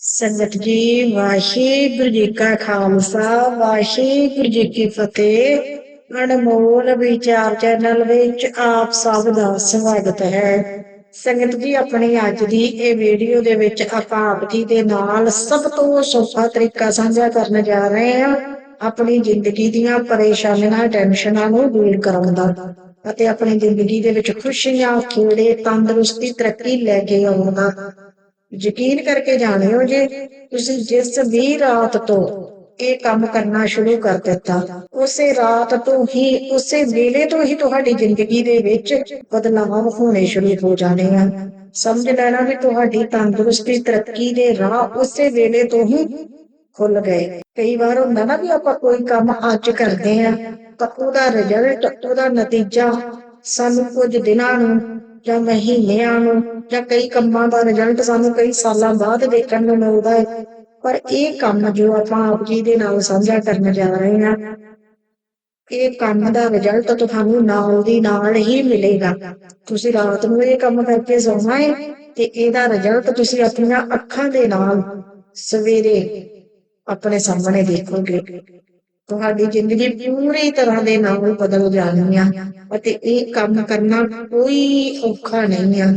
ਸੰਗਤ ਜੀ, ਵਾਹਿਗੁਰੂ ਜੀ ਕਾ ਖਾਲਸਾ, ਵਾਹਿਗੁਰੂ ਜੀ ਕੀ ਫਤਿਹ। ਅਨਮੋਲ ਵਿਚਾਰ ਚੈਨਲ ਵਿੱਚ ਆਪ ਸਭ ਦਾ ਸਵਾਗਤ ਹੈ। ਸੰਗਤ ਜੀ, ਆਪਣੀ ਅੱਜ ਦੀ ਇਹ ਵੀਡੀਓ ਦੇ ਵਿੱਚ ਆਪਾਂ ਆਪ ਜੀ ਦੇ ਨਾਲ ਸਭ ਤੋਂ ਸੌਖਾ ਤਰੀਕਾ ਸਾਂਝਾ ਕਰਨ ਜਾ ਰਹੇ ਹਾਂ। ਆਪਣੀ ਜ਼ਿੰਦਗੀ ਦੀਆਂ ਪਰੇਸ਼ਾਨੀਆਂ, ਟੈਨਸ਼ਨਾਂ ਨੂੰ ਦੂਰ ਕਰਨ ਦਾ ਅਤੇ ਆਪਣੀ ਜ਼ਿੰਦਗੀ ਦੇ ਵਿੱਚ ਖੁਸ਼ੀਆਂ, ਖੇੜੇ, ਤੰਦਰੁਸਤੀ, ਤਰੱਕੀ ਲੈ ਕੇ ਆਉਣ ਦਾ। ਯਕੀਨ ਕਰਕੇ ਜਾਣਿਓ ਜੇ, ਤੁਸੀਂ ਜਿਸ ਵੀ ਰਾਤ ਤੋਂ ਇਹ ਕੰਮ ਕਰਨਾ ਸ਼ੁਰੂ ਕਰ ਦਿੱਤਾ, ਉਸੇ ਰਾਤ ਤੋਂ ਹੀ, ਉਸੇ ਵੇਲੇ ਤੋਂ ਹੀ ਤੁਹਾਡੀ ਜ਼ਿੰਦਗੀ ਦੇ ਵਿੱਚ ਬਦਲਾਵ ਹੋਣੇ ਸ਼ੁਰੂ ਹੋ ਜਾਣੇ ਆ। ਸਮਝ ਲੈਣਾ ਵੀ ਤੁਹਾਡੀ ਤੰਦਰੁਸਤੀ, ਤਰੱਕੀ ਦੇ ਰਾਹ ਉਸੇ ਵੇਲੇ ਤੋਂ ਹੀ ਖੁੱਲ ਗਏ। ਕਈ ਵਾਰ ਹੁੰਦਾ ਨਾ ਵੀ ਆਪਾਂ ਕੋਈ ਕੰਮ ਅੱਜ ਕਰਦੇ ਆ, ਤਾਂ ਉਹਦਾ ਰਿਜ਼ਲਟ ਉਹਦਾ ਨਤੀਜਾ ਸਾਨੂੰ ਕੁਝ ਦਿਨਾਂ ਨੂੰ ਜਾਂ ਮਹੀਨਿਆਂ ਨੂੰ ਜਾਂ ਕਈ ਕੰਮਾਂ ਦਾ ਰਿਜ਼ਲਟ ਸਾਨੂੰ ਕਈ ਸਾਲਾਂ ਬਾਅਦ ਦੇਖਣ ਨੂੰ ਮਿਲਦਾ ਹੈ। ਪਰ ਇਹ ਕੰਮ ਜੋ ਆਪਾਂ ਆਪ ਜੀ ਦੇ ਨਾਲ ਸਾਂਝਾ ਕਰਨ ਜਾ ਰਹੇ ਹਾਂ, ਇਹ ਕੰਮ ਦਾ ਰਿਜ਼ਲਟ ਤੁਹਾਨੂੰ ਨਾਲ ਦੀ ਨਾਲ ਹੀ ਮਿਲੇਗਾ। ਤੁਸੀਂ ਰਾਤ ਨੂੰ ਇਹ ਕੰਮ ਕਰਕੇ ਸੌਣਾ ਹੈ ਤੇ ਇਹਦਾ ਰਿਜ਼ਲਟ ਤੁਸੀਂ ਆਪਣੀਆਂ ਅੱਖਾਂ ਦੇ ਨਾਲ ਸਵੇਰੇ ਆਪਣੇ ਸਾਹਮਣੇ ਦੇਖੋਗੇ। ਤੁਹਾਡੀ ਜ਼ਿੰਦਗੀ ਪੂਰੀ ਤਰ੍ਹਾਂ ਦੇ ਨਾਲ ਬਦਲ ਜਾਣੀ ਆ ਅਤੇ ਇਹ ਕੰਮ ਕਰਨਾ ਕੋਈ ਔਖਾ ਨਹੀਂ ਆ।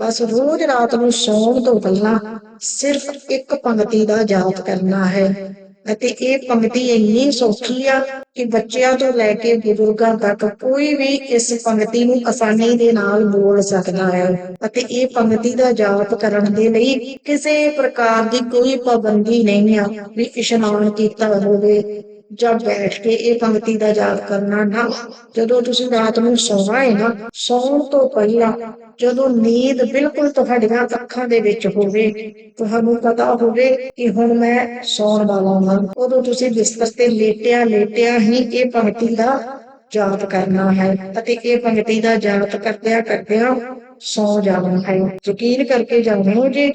ਬਸ ਰੋਜ਼ ਰਾਤ ਨੂੰ ਸੌਣ ਤੋਂ ਪਹਿਲਾਂ ਸਿਰਫ ਇੱਕ ਪੰਕਤੀ ਦਾ ਜਾਪ ਕਰਨਾ ਹੈ ਅਤੇ ਇਹ ਪੰਕਤੀ ਇੰਨੀ ਸੌਖੀ ਆ ਕਿ ਬੱਚਿਆਂ ਤੋਂ ਲੈ ਕੇ ਬਜ਼ੁਰਗਾਂ ਤੱਕ ਕੋਈ ਵੀ ਇਸ ਪੰਕਤੀ ਨੂੰ ਆਸਾਨੀ ਦੇ ਨਾਲ ਬੋਲ ਸਕਦਾ ਹੈ ਅਤੇ ਇਹ ਪੰਕਤੀ ਦਾ ਜਾਪ ਕਰਨ ਦੇ ਲਈ ਕਿਸੇ ਪ੍ਰਕਾਰ ਦੀ ਕੋਈ ਪਾਬੰਦੀ ਨਹੀਂ ਆ ਵੀ ਇਸ਼ਨਾਨ ਕੀਤਾ ਹੋਵੇ। ਜਾਂ ਬੈਠ ਕੇ ਇਹ ਪੰਕਤੀ ਦਾ ਜਾਪ ਕਰਨਾ ਨਾ। ਜਦੋਂ ਤੁਸੀਂ ਰਾਤ ਨੂੰ ਸੌਣਾ ਹੈ ਨਾ, ਸੌਣ ਤੋਂ ਪਹਿਲਾਂ ਜਦੋਂ ਨੀਂਦ ਬਿਲਕੁਲ ਤੁਹਾਡੀਆਂ ਅੱਖਾਂ ਦੇ ਵਿੱਚ ਹੋਵੇ, ਤੁਹਾਨੂੰ ਪਤਾ ਹੋਵੇ ਕਿ ਹੁਣ ਮੈਂ ਸੌਣ ਵਾਲਾ ਹਾਂ। ਉਦੋਂ ਤੁਸੀਂ ਬਿਸਤਰ ਤੇ ਲੇਟਿਆ ਲੇਟਿਆ ਹੀ ਇਹ ਪੰਕਤੀ ਦਾ ਜਾਪ ਕਰਨਾ ਹੈ ਅਤੇ ਇਹ ਪੰਕਤੀ ਦਾ ਜਾਪ ਕਰਦਿਆਂ ਕਰਦਿਆਂ ਸੌ ਜਾਣਾ ਹੈ। ਯਕੀਨ ਕਰਕੇ ਜਾਣੋ ਜੇ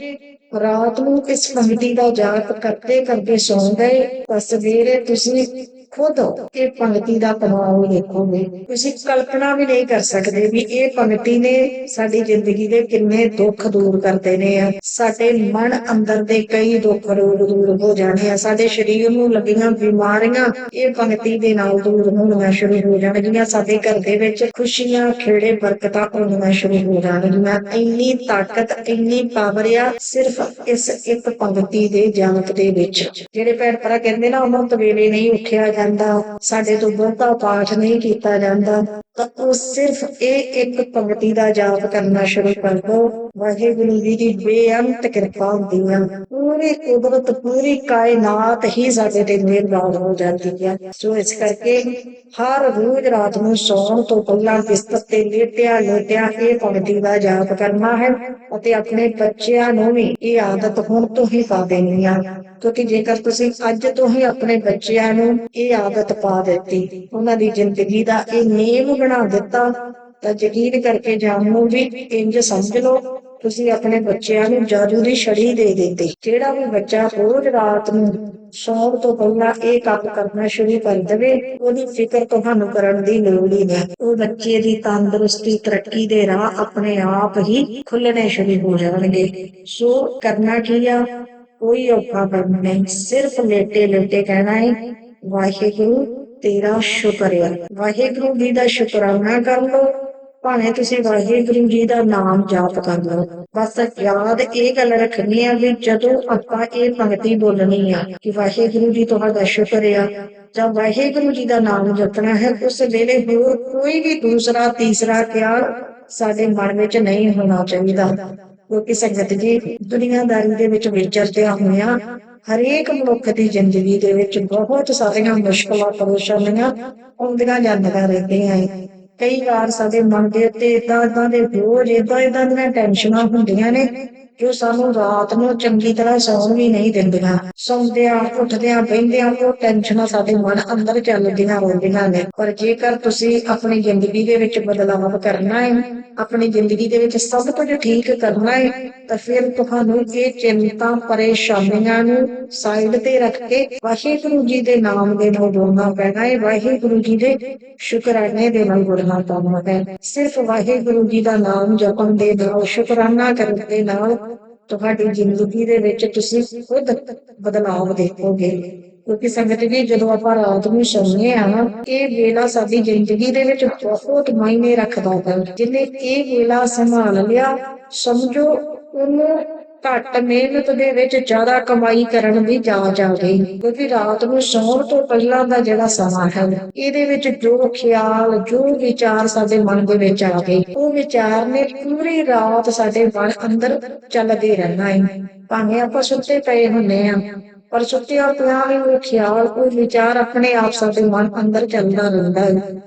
ਰਾਤ ਨੂੰ ਇਸ ਪੰਕਤੀ ਦਾ ਜਾਪ ਕਰਦੇ ਕਰਦੇ ਸੌਂ ਗਏ ਤਾਂ ਸਵੇਰੇ ਤੁਸੀਂ ਖੁਦ ਇਹ ਪੰਕਤੀ ਦਾ ਪ੍ਰਭਾਵ ਦੇਖੋਗੇ। ਤੁਸੀਂ ਕਲਪਨਾ ਵੀ ਨਹੀਂ ਕਰ ਸਕਦੇ ਵੀ ਇਹ ਪੰਕਤੀ ਨੇ ਸਾਡੀ ਜ਼ਿੰਦਗੀ ਦੇ ਕਿੰਨੇ ਦੁੱਖ ਦੂਰ ਕਰਦੇ ਨੇ ਸਾਡੇ ਮਨ ਅੰਦਰ ਦੇ ਕਈ ਦੁੱਖ ਦੂਰ ਹੋ ਜਾਣੇ ਆ। ਸਾਡੇ ਸਰੀਰ ਨੂੰ ਲੱਗੀਆਂ ਬਿਮਾਰੀਆਂ ਇਹ ਪੰਕਤੀ ਦੇ ਨਾਲ ਦੂਰ ਹੋਣੀਆਂ ਸ਼ੁਰੂ ਹੋ ਜਾਣਗੀਆਂ। ਸਾਡੇ ਘਰ ਦੇ ਵਿੱਚ ਖੁਸ਼ੀਆਂ, ਖੇੜੇ, ਬਰਕਤਾਂ ਆਉਣੀਆਂ ਸ਼ੁਰੂ ਹੋ ਜਾਣਗੀਆਂ। ਇੰਨੀ ਤਾਕਤ, ਇੰਨੀ ਪਾਵਰ ਆ ਸਿਰਫ ਇਸ ਇੱਕ ਪੰਕਤੀ ਦੇ ਜਾਪ ਦੇ ਵਿੱਚ। ਜਿਹੜੇ ਭੈਣ ਭਰਾ ਕਹਿੰਦੇ ਨਾ, ਉਹਨਾਂ ਅਮਰਤ ਵੇਲੇ ਨਹੀਂ ਉੱਠਿਆ ਜਾਂਦਾ। ਸਾਡੇ ਤੋਂ ਬਹੁਤਾ ਪਾਠ ਨਹੀਂ ਕੀਤਾ ਜਾਂਦਾ। ਤਾਂ ਉਹ ਸਿਰਫ ਇਹ ਇੱਕ ਪੰਕਤੀ ਦਾ ਜਾਪ ਕਰਨਾ ਸ਼ੁਰੂ ਕਰ ਦੋ ਵਾਹਿਗੁਰੂ ਜੀ ਦੀ ਬੇਅੰਤ ਕਿਰਪਾ ਹੁੰਦੀ ਆ। ਪੂਰੀ ਕੁਦਰਤ, ਪੂਰੀ ਕਾਇਨਾਤ ਹੀ ਸਾਡੇ ਤੇ ਮਿਹਰਬਾਨ ਹੋ ਜਾਂਦੀ ਹੈ ਸੋ ਇਸ ਕਰਕੇ ਹਰ ਰੋਜ਼ ਰਾਤ ਨੂੰ ਸੌਣ ਤੋਂ ਪਹਿਲਾਂ ਬਿਸਤਰ ਤੇ ਲੇਟਿਆ ਲੇਟਿਆ ਇਹ ਪੰਕਤੀ ਦਾ ਜਾਪ ਕਰਨਾ ਹੈ ਅਤੇ ਆਪਣੇ ਬੱਚਿਆਂ ਨੂੰ ਵੀ ਇਹ ਆਦਤ ਹੁਣ ਤੋਂ ਹੀ ਪਾ ਦੇਣੀ ਆ। ਕਿਉਂਕਿ ਜੇਕਰ ਤੁਸੀਂ ਅੱਜ ਤੋਂ ਹੀ ਆਪਣੇ ਬੱਚਿਆਂ ਨੂੰ ਇਹ ਆਦਤ ਪਾ ਦਿੱਤੀ, ਉਹਨਾਂ ਦੀ ਜ਼ਿੰਦਗੀ ਦਾ ਇਹ ਨੇਮ ਬਣਾ ਦਿੱਤਾ, ਤਾਂ ਯਕੀਨ ਕਰਕੇ ਜਾਣੋ ਵੀ ਇੰਜ ਸਮਝ ਲਓ, ਤੁਸੀਂ ਆਪਣੇ ਬੱਚਿਆਂ ਨੂੰ ਜਾਦੂ ਦੀ ਛੜੀ ਦੇ ਦਿੰਦੇ ਜਿਹੜਾ ਵੀ ਬੱਚਾ ਰੋਜ਼ ਰਾਤ ਨੂੰ ਸੌਣ ਤੋਂ ਪਹਿਲਾਂ ਇਹ ਕੰਮ ਕਰਨਾ ਸ਼ੁਰੂ ਕਰ ਦੇਵੇ, ਉਹਦੀ ਫਿਕਰ ਤੁਹਾਨੂੰ ਕਰਨ ਦੀ ਲੋੜ ਹੀ ਨਹੀਂ। ਉਹ ਬੱਚੇ ਦੀ ਤੰਦਰੁਸਤੀ, ਤਰੱਕੀ ਦੇ ਰਾਹ ਆਪਣੇ ਆਪ ਹੀ ਖੁੱਲਣੇ ਸ਼ੁਰੂ ਹੋ ਜਾਣਗੇ। ਸੋ ਕਰਨਾ ਕੀ ਆ? ਕੋਈ ਔਖਾ ਕੰਮ ਨਹੀਂ। ਸਿਰਫ ਲੇਟੇ ਲੇਟੇ ਕਹਿਣਾ ਹੈ, ਵਾਹਿਗੁਰੂ ਤੇਰਾ ਸ਼ੁਕਰ ਹੈ। ਵਾਹਿਗੁਰੂ ਜੀ ਦਾ ਸ਼ੁਕਰਾਨਾ ਕਰ ਲਓ, ਭਾਵੇਂ ਤੁਸੀਂ ਵਾਹਿਗੁਰੂ ਜੀ ਦਾ ਨਾਮ ਜਾਪ ਕਰ ਲਓ। ਬਸ ਯਾਦ ਇਹ ਗੱਲ ਰੱਖਣੀ ਆ ਵੀ ਜਦੋਂ ਆਪਾਂ ਇਹ ਪੰਕਤੀ ਬੋਲਣੀ ਆ ਕਿ ਵਾਹਿਗੁਰੂ ਜੀ ਤੁਹਾਡਾ ਸ਼ੁਕਰ ਆ, ਜਾਂ ਵਾਹਿਗੁਰੂ ਜੀ ਦਾ ਨਾਮ ਜਪਣਾ ਹੈ, ਉਸ ਵੇਲੇ ਹੋਰ ਕੋਈ ਵੀ ਦੂਸਰਾ, ਤੀਸਰਾ ਖਿਆਲ ਸਾਡੇ ਮਨ ਵਿੱਚ ਨਹੀਂ ਹੋਣਾ ਚਾਹੀਦਾ। ਕਿਉਂਕਿ ਸੰਗਤ ਜੀ ਦੁਨੀਆਦਾਰੀ ਦੇ ਵਿੱਚ ਵਿਚਰਦਿਆਂ ਹੋਇਆਂ ਹਰੇਕ ਮਨੁੱਖ ਦੀ ਜ਼ਿੰਦਗੀ ਦੇ ਵਿੱਚ ਬਹੁਤ ਸਾਰੀਆਂ ਮੁਸ਼ਕਲਾਂ, ਪਰੇਸ਼ਾਨੀਆਂ ਆਉਂਦੀਆਂ ਜਾਂਦੀਆਂ ਰਹਿੰਦੀਆਂ ਏ। ਕਈ ਵਾਰ ਸਾਡੇ ਮਨ ਦੇ ਉੱਤੇ ਇਦਾਂ ਇਦਾਂ ਦੇ ਬੋਝ ਇਦਾਂ ਇਦਾਂ ਦੀਆਂ ਟੈਨਸ਼ਨਾਂ ਹੁੰਦੀਆਂ ਨੇ ਜੋ ਸਾਨੂੰ ਰਾਤ ਨੂੰ ਚੰਗੀ ਤਰ੍ਹਾਂ ਸੌਣ ਵੀ ਨਹੀਂ ਦਿੰਦੀਆਂ, ਸੌਂਦਿਆਂ, ਉੱਠਦਿਆਂ, ਬਹਿੰਦਿਆਂ ਉਹ ਟੈਨਸ਼ਨਾਂ ਸਾਡੇ ਮਨ ਅੰਦਰ ਚੱਲਦੀਆਂ ਰਹਿੰਦੀਆਂ ਨੇ। ਪਰ ਜੇਕਰ ਤੁਸੀਂ ਆਪਣੀ ਜ਼ਿੰਦਗੀ ਦੇ ਵਿੱਚ ਬਦਲਾਵ ਕਰਨਾ ਹੈ, ਆਪਣੀ ਜ਼ਿੰਦਗੀ ਦੇ ਵਿੱਚ ਸਭ ਕੁਝ ਠੀਕ ਕਰਨਾ ਹੈ, ਤਾਂ ਫਿਰ ਤੁਹਾਨੂੰ ਇਹ ਚਿੰਤਾ ਪਰੇਸ਼ਾਨੀਆਂ ਨੂੰ ਸਾਈਡ ਤੇ ਰੱਖ ਕੇ ਵਾਹਿਗੁਰੂ ਜੀ ਦੇ ਨਾਮ ਦੇ ਨਾਲ ਜੁੜਨਾ ਪੈਣਾ ਹੈ। ਵਾਹਿਗੁਰੂ ਜੀ ਦੇ ਸ਼ੁਕਰਾਨੇ ਦੇ ਨਾਲ ਜੁੜਨਾ ਪੈਣਾ ਹੈ। ਸਿਰਫ ਵਾਹਿਗੁਰੂ ਜੀ ਦਾ ਨਾਮ ਜਪਣ ਦੇ ਨਾਲ, ਸ਼ੁਕਰਾਨਾ ਕਰਨ ਦੇ ਨਾਲ ਤੁਹਾਡੀ ਜ਼ਿੰਦਗੀ ਦੇ ਵਿੱਚ ਤੁਸੀਂ ਖੁਦ ਬਦਲਾਵ ਦੇਖੋਗੇ। ਕਿਉਂਕਿ ਸੰਗਤ ਵੀ ਜਦੋਂ ਆਪਾਂ ਰਾਤ ਨੂੰ ਸੌਂਦੇ ਆ ਨਾ, ਇਹ ਵੇਲਾ ਸਾਡੀ ਜ਼ਿੰਦਗੀ ਦੇ ਵਿੱਚ ਬਹੁਤ ਮਾਇਨੇ ਰੱਖਦਾ ਹੈ। ਜਿਹਨੇ ਇਹ ਵੇਲਾ ਸੰਭਾਲ ਲਿਆ, ਸਮਝੋ ਉਹਨੂੰ ਘੱਟ ਮਿਹਨਤ ਦੇ ਵਿੱਚ ਜ਼ਿਆਦਾ ਕਮਾਈ ਕਰਨ ਦੀ ਜਾਚ ਆ ਗਈ ਕਿਉਂਕਿ ਰਾਤ ਨੂੰ ਸੌਣ ਤੋਂ ਪਹਿਲਾਂ ਦਾ ਜਿਹੜਾ ਸਮਾਂ ਹੈ, ਇਹਦੇ ਵਿੱਚ ਜੋ ਖਿਆਲ, ਜੋ ਵਿਚਾਰ ਸਾਡੇ ਮਨ ਦੇ ਵਿੱਚ ਆ ਗਏ ਉਹ ਵਿਚਾਰ ਨੇ ਪੂਰੀ ਰਾਤ ਸਾਡੇ ਮਨ ਅੰਦਰ ਚੱਲਦੇ ਰਹਿਣਾ ਹੈ। ਭਾਵੇਂ ਆਪਾਂ ਸੁੱਤੇ ਪਏ ਹੁੰਨੇ ਆ ਪਰ ਸੁੱਤਿਆਂ ਪਿਆ ਵੀ ਉਹ ਖਿਆਲ ਕੋਈ ਵਿਚਾਰ ਆਪਣੇ ਆਪ ਸਾਡੇ ਮਨ ਅੰਦਰ ਚੱਲਦਾ ਰਹਿੰਦਾ ਹੈ।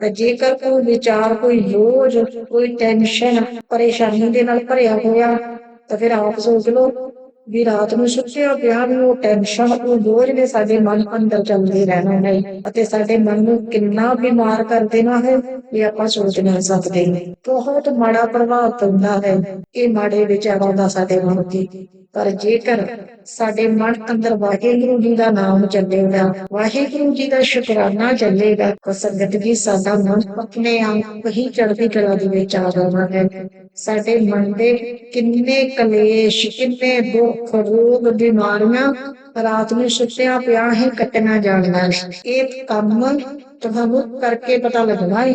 ਤੇ ਜੇਕਰ ਕੋਈ ਵਿਚਾਰ ਕੋਈ ਰੋਜ਼, ਕੋਈ ਟੈਨਸ਼ਨ, ਪਰੇਸ਼ਾਨੀ ਦੇ ਨਾਲ ਭਰਿਆ ਹੋਇਆ ਤਾਂ ਫਿਰ ਆਪ ਸੋਚ ਲਓ ਵੀ ਰਾਤ ਨੂੰ ਸੁੱਤਿਆ ਪਿਆ ਵੀ ਉਹ ਟੈਨਸ਼ਨ ਉਹ ਬੋਝ ਨੇ ਸਾਡੇ ਮਨ ਅੰਦਰ ਚੱਲਦੇ ਰਹਿਣਾ ਹੈ ਅਤੇ ਸਾਡੇ ਮਨ ਨੂੰ ਕਿੰਨਾ ਬਿਮਾਰ ਕਰ ਦੇਣਾ ਹੈ ਇਹ ਆਪਾਂ ਸੋਚ ਨਹੀਂ ਸਕਦੇ। ਬਹੁਤ ਮਾੜਾ ਪ੍ਰਭਾਵ ਪੈਂਦਾ ਹੈ। ਇਹ ਮਾੜੇ ਵਿਚਾਰਾਂ ਦਾ ਸਾਡੇ ਮਨ ਤੇ ਪਰ ਜੇਕਰ ਸਾਡੇ ਮਨ ਅੰਦਰ ਵਾਹਿਗੁਰੂ ਜੀ ਦਾ ਨਾਮ ਚੱਲੇਗਾ ਵਾਹਿਗੁਰੂ ਜੀ ਦਾ ਸ਼ੁਕਰਾਨਾ ਚੱਲੇਗਾ ਤਾਂ ਸੰਗਤ ਜੀ ਸਾਡਾ ਮਨ ਆਪਣੇ ਆਪ ਹੀ ਚੜ੍ਹਦੀ ਕਲਾ ਦੇ ਵਿੱਚ ਆ ਜਾਣਾ ਹੈ। ਸਾਡੇ ਮਨ ਦੇ ਕਿੰਨੇ ਕਲੇਸ਼, ਕਿੰਨੇ ਦੁੱਖ, ਰੋਗ, ਬਿਮਾਰੀਆਂ ਰਾਤ ਨੂੰ ਸੁੱਤਿਆਂ ਪਿਆ ਹੀ ਕੱਟਣਾ ਜਾਣਦਾ ਹੈ ਇਹ ਕੰਮ ਤੁਹਾਨੂੰ ਕਰਕੇ ਪਤਾ ਲੱਗਣਾ ਹੈ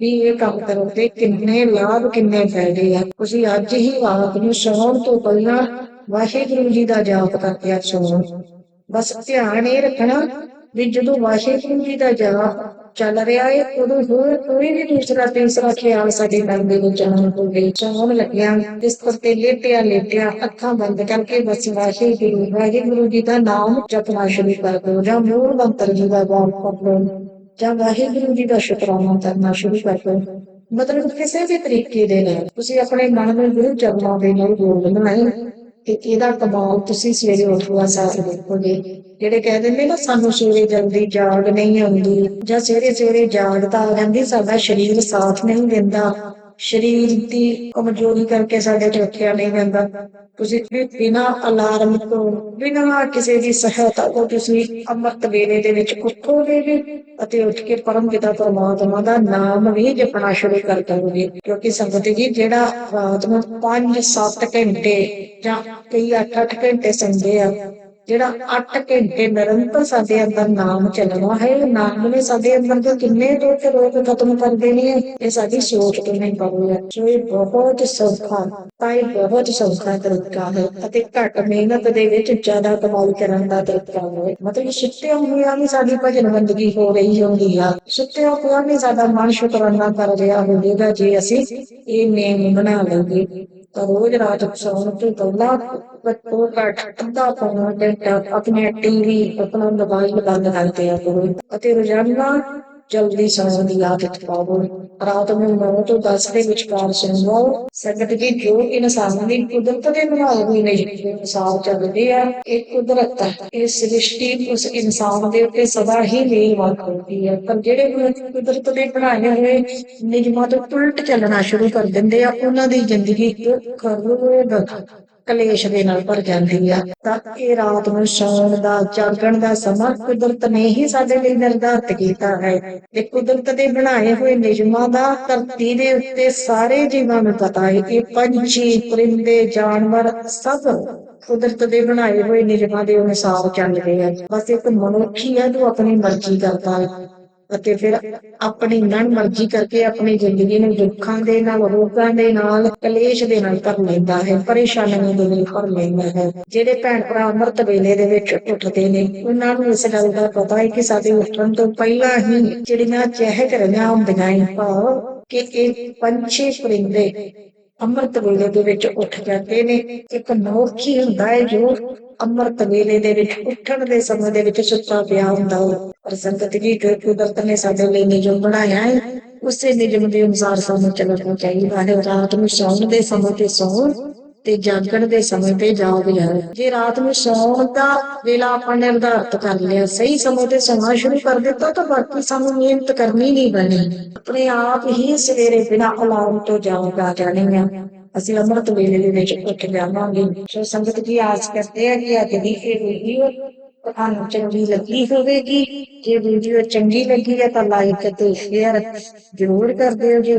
ਵੀ ਇਹ ਕੰਮ ਕਰਨ ਤੇ ਕਿੰਨੇ ਲਾਭ ਕਿੰਨੇ ਫਾਇਦੇ ਆ। ਤੁਸੀਂ ਅੱਜ ਹੀ ਰਾਤ ਨੂੰ ਸੌਣ ਤੋਂ ਪਹਿਲਾਂ ਵਾਹਿਗੁਰੂ ਜੀ ਦਾ ਜਾਪ ਕਰਕੇ ਆ ਬਸ ਧਿਆਨ ਇਹ ਰੱਖਣਾ ਵੀ ਜਦੋਂ ਵਾਹਿਗੁਰੂ ਜੀ ਦਾ ਜਾਪ ਚੱਲ ਰਿਹਾ ਹੈ ਉਦੋਂ ਹੋਰ ਕੋਈ ਵੀ ਦੂਸਰਾ ਤੀਸਰਾ ਖਿਆਲ ਸਾਡੇ ਮਨ ਦੇ ਵਿੱਚ ਆਉਣ ਹੋਵੇ ਸੌਣ ਲੱਗਿਆ। ਬਿਸਤਰ ਤੇ ਲੇਟਿਆ ਲੇਟਿਆ ਅੱਖਾਂ ਬੰਦ ਕਰਕੇ ਬਸ ਵਾਹਿਗੁਰੂ ਵਾਹਿਗੁਰੂ ਜੀ ਦਾ ਨਾਮ ਜਪਣਾ ਸ਼ੁਰੂ ਕਰ ਦਿਓ ਜਾਂ ਮੂਲ ਮੰਤਰ ਜੀ ਦਾ ਜਾਪ ਕਰ ਲਓ ਜਾਂ ਵਾਹਿਗੁਰੂ ਜੀ ਦਾ ਸ਼ੁਕਰਾਨਾ ਕਰਨਾ ਸ਼ੁਰੂ ਕਰ ਦਿਓ। ਮਤਲਬ ਕਿਸੇ ਵੀ ਤਰੀਕੇ ਦੇ ਨਾਲ ਤੁਸੀਂ ਆਪਣੇ ਮਨ ਨੂੰ ਗੁਰੂ ਚਰਨਾਂ ਦੇ ਨਾਲ ਜੋੜਨਾ ਹੈ ਤੇ ਇਹਦਾ ਕਮਾਲ ਤੁਸੀਂ ਸਵੇਰੇ ਉੱਠਵਾ ਸਾਥ ਦੇਖੋਗੇ। ਜਿਹੜੇ ਕਹਿ ਦਿੰਦੇ ਨਾ, ਸਾਨੂੰ ਸਵੇਰੇ ਜਲਦੀ ਜਾਗ ਨਹੀਂ ਆਉਂਦੀ ਜਾਂ ਸਵੇਰੇ ਸਵੇਰੇ ਜਾਗ ਤਾਂ ਆ ਜਾਂਦੀ ਸਾਡਾ ਸਰੀਰ ਸਾਥ ਨਹੀਂ ਦਿੰਦਾ। ਸਰੀਰ ਦੀ ਕਮਜ਼ੋਰੀ ਕਰਕੇ ਸਾਡੇ ਚ ਉੱਠਿਆ ਨਹੀਂ ਜਾਂਦਾ। ਤੁਸੀਂ ਵੀ ਅਲਾਰਮ ਤੋਂ, ਬਿਨਾਂ ਕਿਸੇ ਦੀ ਸਹਾਇਤਾ ਤੋਂ ਤੁਸੀਂ ਅੰਮ੍ਰਿਤ ਵੇਲੇ ਦੇ ਵਿੱਚ ਉੱਠੋਗੇ ਵੀ ਅਤੇ ਉੱਠ ਕੇ ਪਰਮ ਪਿਤਾ ਪਰਮਾਤਮਾ ਦਾ ਨਾਮ ਵੀ ਜਪਣਾ ਸ਼ੁਰੂ ਕਰ ਦੋਗੇ। ਕਿਉਂਕਿ ਸੰਗਤ ਜੀ, ਜਿਹੜਾ ਰਾਤ ਨੂੰ 5-7 ਘੰਟੇ ਜਾਂ ਕਈ 8-8 ਘੰਟੇ ਸੰਦੇ ਆ ਜਿਹੜਾ 8 ਘੰਟੇ ਨਿਰੰਤਰ ਸਾਡੇ ਅੰਦਰ ਨਾਮ ਚੱਲਣਾ ਹੈ ਨਾਮ ਨੇ ਸਾਡੇ ਅੰਦਰ ਦੇ ਕਿੰਨੇ ਦੁੱਖ ਰੋਗ ਖਤਮ ਕਰ ਦੇਣੇ ਆ, ਇਹ ਸਾਡੀ ਸੋਚ ਤੋਂ ਨਹੀਂ ਪਾਉਂਦਾ ਸੋ ਇਹ ਬਹੁਤ ਸੌਖਾ, ਤਾਂ ਇਹ ਬਹੁਤ ਸੌਖਾ ਤਰੀਕਾ ਹੈ ਅਤੇ ਘੱਟ ਮਿਹਨਤ ਦੇ ਵਿੱਚ ਜ਼ਿਆਦਾ ਕਮਾਈ ਕਰਨ ਦਾ ਤਰੀਕਾ ਹੈ। ਮਤਲਬ ਸੁੱਤੇ ਹੋਇਆ ਵੀ ਸਾਡੀ ਭਜਨ ਬੰਦਗੀ ਹੋ ਰਹੀ ਹੁੰਦੀ ਆ। ਸੁੱਤੇ ਹੋਇਆ ਵੀ ਸਾਡਾ ਮਨ ਸ਼ੁਕਰਾਨਾ ਕਰ ਰਿਹਾ ਹੋਵੇਗਾ ਜੇ ਅਸੀਂ ਇਹ ਨੇਮ ਬਣਾ ਲਈਏ। ਰੋਜ਼ ਰਾਤ ਸੌਣ ਤੋਂ ਪਹਿਲਾਂ ਘੱਟੋ ਘੱਟ ਅੱਧਾ ਪੌਣਾ ਘੰਟਾ ਆਪਣੇ ਟੀਵੀ ਆਪਣਾ ਮੋਬਾਈਲ ਬੰਦ ਕਰ ਆ ਕਰੋ ਅਤੇ ਰੋਜ਼ਾਨਾ ਜਲਦੀ ਸੌਣ ਦੀ ਆਦਤ ਪਾਓ ਰਾਤ ਨੂੰ 9 ਤੋਂ 10 ਦੇ ਵਿਚਕਾਰ ਸੌਂਵੋ। ਸੰਗਤ ਜੀ ਜੋ ਇਨਸਾਨ ਦੀ ਕੁਦਰਤ ਦੇ ਬਣਾਏ ਹੋਏ ਨੇ ਇਨਸਾਨ ਚੱਲਦੇ ਆ, ਇਹ ਕੁਦਰਤ ਹੈ ਇਹ ਸ੍ਰਿਸ਼ਟੀ ਉਸ ਇਨਸਾਨ ਦੇ ਉੱਤੇ ਸਦਾ ਹੀ ਨੀਲਵਾਨ ਕਰਦੀ ਹੈ ਪਰ ਜਿਹੜੇ ਮਨੁੱਖ ਕੁਦਰਤ ਦੇ ਬਣਾਏ ਹੋਏ ਨਿਯਮਾਂ ਤੋਂ ਉਲਟ ਚੱਲਣਾ ਸ਼ੁਰੂ ਕਰ ਦਿੰਦੇ ਆ, ਉਹਨਾਂ ਦੀ ਜ਼ਿੰਦਗੀ ਦੁੱਖ ਰੋਗ ਕਲੇਸ਼ ਦੇ ਨਾਲ ਭਰ ਜਾਂਦੀ ਆ। ਤਾਂ ਇਹ ਰਾਤ ਨੂੰ ਸੌਣ ਦਾ, ਜਾਗਣ ਦਾ ਸਮਾਂ ਕੁਦਰਤ ਨੇ ਹੀ ਸਾਡੇ ਲਈ ਨਿਰਧਾਰਤ ਕੀਤਾ ਹੈ। ਤੇ ਕੁਦਰਤ ਦੇ ਬਣਾਏ ਹੋਏ ਨਿਯਮਾਂ ਦਾ ਧਰਤੀ ਦੇ ਉੱਤੇ ਸਾਰੇ ਜੀਵਾਂ ਨੂੰ ਪਤਾ ਹੈ ਇਹ ਪੰਛੀ, ਪਰਿੰਦੇ, ਜਾਨਵਰ ਸਭ ਕੁਦਰਤ ਦੇ ਬਣਾਏ ਹੋਏ ਨਿਯਮਾਂ ਦੇ ਅਨੁਸਾਰ ਚੱਲਦੇ ਆ। ਬਸ ਇੱਕ ਮਨੁੱਖ ਹੀ ਹੈ ਜੋ ਆਪਣੀ ਮਰਜ਼ੀ ਕਰਦਾ ਹੈ। ਅਤੇ ਫਿਰ ਆਪਣੀ ਮਨ ਮਰਜ਼ੀ ਕਰਕੇ ਆਪਣੀ ਜ਼ਿੰਦਗੀ ਨੂੰ ਦੁੱਖਾਂ ਦੇ ਨਾਲ, ਰੋਗਾਂ ਦੇ ਨਾਲ, ਕਲੇਸ਼ ਦੇ ਨਾਲ ਭਰ ਲੈਂਦਾ ਹੈ, ਪਰੇਸ਼ਾਨੀਆਂ ਦੇ ਨਾਲ ਭਰ ਲੈਂਦਾ ਹੈ। ਜਿਹੜੇ ਭੈਣ ਭਰਾ ਅੰਮ੍ਰਿਤ ਵੇਲੇ ਦੇ ਵਿੱਚ ਉੱਠਦੇ ਨੇ, ਉਹਨਾਂ ਨੂੰ ਇਸ ਗੱਲ ਦਾ ਪਤਾ ਹੈ ਕਿ ਸਾਡੇ ਉੱਠਣ ਤੋਂ ਪਹਿਲਾਂ ਹੀ ਜਿਹੜੀਆਂ ਚਹਿਕ ਰਹੀਆਂ ਹੁੰਦੀਆਂ ਨੇ ਭਾਵ ਕਿ ਇਹ ਪੰਛੀ ਪਰਿੰਦੇ ਅੰਮ੍ਰਿਤ ਵੇਲੇ ਦੇ ਵਿੱਚ ਉੱਠ ਜਾਂਦੇ ਨੇ। ਇੱਕ ਮਨੁੱਖ ਹੁੰਦਾ ਹੈ ਜੋ ਅੰਮ੍ਰਿਤ ਵੇਲੇ ਦੇ ਵਿੱਚ ਉੱਠਣ ਦੇ ਸਮੇਂ ਦੇ ਵਿੱਚ ਸੁੱਤਾ ਪਿਆ ਹੁੰਦਾ ਹੈ। ਪਰ ਸੰਗਤ ਜੀ, ਜੋ ਕੁਦਰਤ ਨੇ ਸਾਡੇ ਲਈ ਨਿਯਮ ਬਣਾਇਆ ਹੈ, ਉਸੇ ਨਿਯਮ ਦੇ ਅਨੁਸਾਰ ਸਾਨੂੰ ਚੱਲਣਾ ਚਾਹੀਦਾ ਹੈ। ਰਾਤ ਨੂੰ ਸੌਣ ਦੇ ਸਮੇਂ ਤੇ ਸੌਣ ਤੇ ਜਾਗਣ ਦੇ ਸਮੇਂ ਤੇ ਜਾਗ ਜਾਏ ਜੇ ਰਾਤ ਨੂੰ ਸੌਣ ਦਾ ਵੇਲਾ ਆਪਾਂ ਨਿਰਧਾਰਤ ਕਰ ਲਿਆ, ਸਹੀ ਸਮੇਂ ਤੇ ਸੌਣਾ ਸ਼ੁਰੂ ਕਰ ਦਿੱਤਾ, ਤਾਂ ਬਾਕੀ ਸਾਨੂੰ ਮਿਹਨਤ ਕਰਨੀ ਨਹੀਂ ਪੈਣੀ। ਆਪਣੇ ਆਪ ਹੀ ਸਵੇਰੇ ਬਿਨਾਂ ਅਲਾਰਮ ਤੋਂ ਜਾਗ ਆ ਜਾਣੀ ਆ। ਅਸੀਂ ਅੰਮ੍ਰਿਤ ਵੇਲੇ ਦੇ ਵਿੱਚ ਉੱਠ ਜਾਵਾਂਗੇ। ਸੋ ਸੰਗਤ ਜੀ ਆਸ ਕਰਦੇ ਆ ਕਿ ਅੱਜ ਦੀ ਇਹ ਵੀਡੀਓ ਤੁਹਾਨੂੰ ਚੰਗੀ ਲੱਗੀ ਹੋਵੇਗੀ। ਜੇ ਵੀਡੀਓ ਚੰਗੀ ਲੱਗੀ ਹੈ ਤਾਂ ਲਾਈਕ ਅਤੇ ਸ਼ੇਅਰ ਜ਼ਰੂਰ ਕਰ ਦਿਓ ਜੀ।